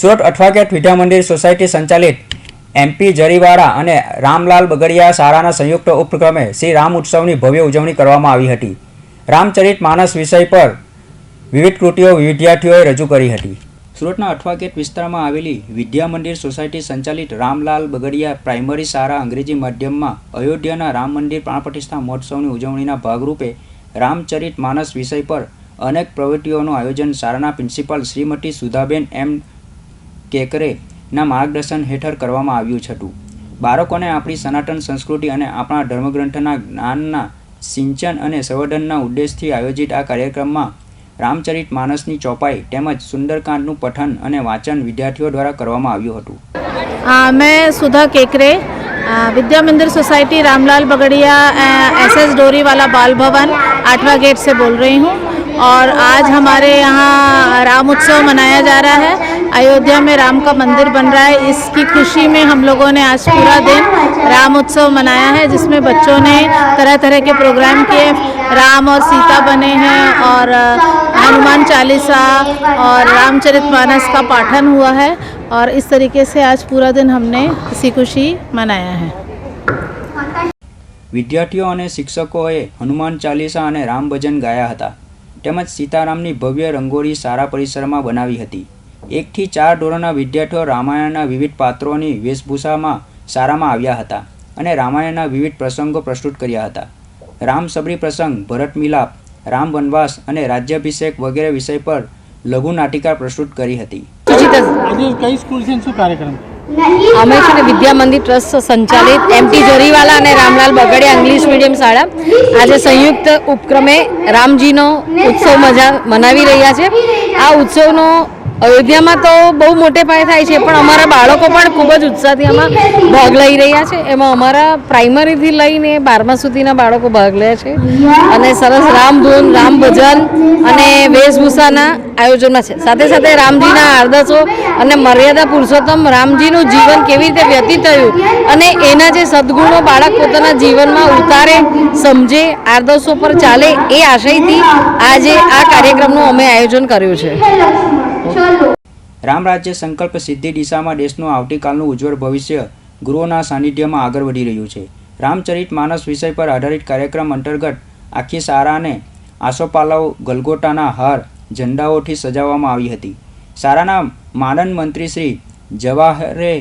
સુરત અઠવાગેટ વિદ્યા Mandir society સંચાલિત MP જરીવાળા અને રામલાલ બગડિયા શાળાના સંયુક્ત ઉપક્રમે શ્રી રામ ઉત્સવની ભવ્ય ઉજવણી કરવામાં આવી હતી. રામચરિત માનસ વિષય પર વિવિધ કૃતિઓ વિદ્યાર્થીઓએ રજૂ કરી હતી. સુરતના અઠવાગેટ વિસ્તારમાં આવેલી વિદ્યા મંદિર સોસાયટી સંચાલિત રામલાલ બગડિયા પ્રાઇમરી શાળા અંગ્રેજી માધ્યમમાં અયોધ્યાના રામ મંદિર પ્રાણ પ્રતિષ્ઠા મહોત્સવની ઉજવણીના ભાગરૂપે રામચરિત માનસ વિષય પર અનેક પ્રવૃત્તિઓનું આયોજન શાળાના પ્રિન્સિપાલ શ્રીમતી સુધાબેન એમ કેકરેના માર્ગદર્શન હેઠળ કરવામાં આવ્યું હતું બાળકોને આપણી સનાતન સંસ્કૃતિ અને આપણા ધર્મગ્રંથના જ્ઞાનના સિંચન અને સંવર્ધનના ઉદ્દેશથી આયોજિત આ કાર્યક્રમમાં રામચરિત માનસની ચોપાઈ તેમજ સુંદરકાંડનું પઠન અને વાંચન વિદ્યાર્થીઓ દ્વારા કરવામાં આવ્યું હતું आ, मैं सुधा केकरे आ, Vidya Mandir society Ramlal Bagaria S S डोरी वाला बाल भवन आठवा गेट से बोल रही हूँ और आज हमारे यहाँ राम उत्सव मनाया जा रहा है अयोध्या में राम का मंदिर बन रहा है इसकी खुशी में हम लोगों ने आज पूरा दिन राम उत्सव मनाया है जिसमें बच्चों ने तरह तरह के प्रोग्राम किए राम और सीता बने हैं और अ, हनुमान चालीसा और रामचरित मानस का पाठन हुआ है और इस तरीके से आज पूरा दिन हमने इसी खुशी मनाया है વિદ્યાર્થીઓ અને શિક્ષકોએ હનુમાન ચાલીસા અને રામ ભજન ગાયા હતા તેમજ સીતારામની ભવ્ય રંગોળી શાળા પરિસરમાં બનાવી હતી. એકથી ચાર ધોરણના વિદ્યાર્થીઓ રામાયણના વિવિધ પાત્રોની વેશભૂષામાં શાળામાં આવ્યા હતા અને રામાયણના વિવિધ પ્રસંગો પ્રસ્તુત કર્યા હતા. રામ સબરી પ્રસંગ, ભરત મિલાપ, રામ વનવાસ અને રાજ્યાભિષેક વગેરે વિષય પર લઘુ નાટિકા પ્રસ્તુત કરી હતી. આજે કઈ સ્કૂલ છે શું કાર્યક્રમ? અમે છે ને વિદ્યા મંદિર ટ્રસ્ટ સંચાલિત એમટી જોરીવાલા અને રામલાલ બગડિયા ઇંગ્લિશ મીડિયમ શાળા. આજે સંયુક્ત ઉપક્રમે રામજીનો ઉત્સવ મજા મનાવી રહ્યા છે. આ ઉત્સવનો અયોધ્યામાં તો બહુ મોટે પાયે થાય છે, પણ અમારા બાળકો પણ ખૂબ જ ઉત્સાહથી આમાં ભાગ લઈ રહ્યા છે. એમાં અમારા પ્રાઇમરીથી લઈને બારમા સુધીના બાળકો ભાગ લે છે. અને સરસ રામધૂન રામ ભજન અને વેશભૂષાના આયોજનમાં છે. સાથે સાથે રામજીના આદર્શો અને મર્યાદા પુરુષોત્તમ રામજીનું જીવન કેવી રીતે વ્યતીત થયું અને એના જે સદગુણો બાળક પોતાના જીવનમાં ઉતારે, સમજે આદર્શો પર ચાલે એ આશયથી આજે આ કાર્યક્રમનું અમે આયોજન કર્યું છે. રામ રાજ્ય સંકલ્પ સિદ્ધિ દિશામાં દેશનું આવતીકાલનું ઉજ્જવળ ભવિષ્ય ગુરુઓના સાનિધ્યમાં આગળ વધી રહ્યું છે. રામચરિત માનસ વિષય પર આધારિત કાર્યક્રમ અંતર્ગત આખી સારાને આસોપાલવ ગલગોટાના હાર ઝંડાઓથી સજાવવામાં આવી હતી. સારાના માનન મંત્રી શ્રી જવાહરે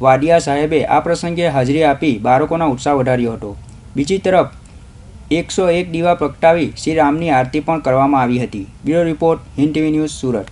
વાડિયા સાહેબે આ પ્રસંગે હાજરી આપી બાળકોના ઉત્સાહ વધાર્યો હતો. બીજી તરફ, એકસો એક દીવા પ્રગટાવી શ્રી રામની આરતી પણ કરવામાં આવી હતી. Bureau report, Hind TV news, Surat.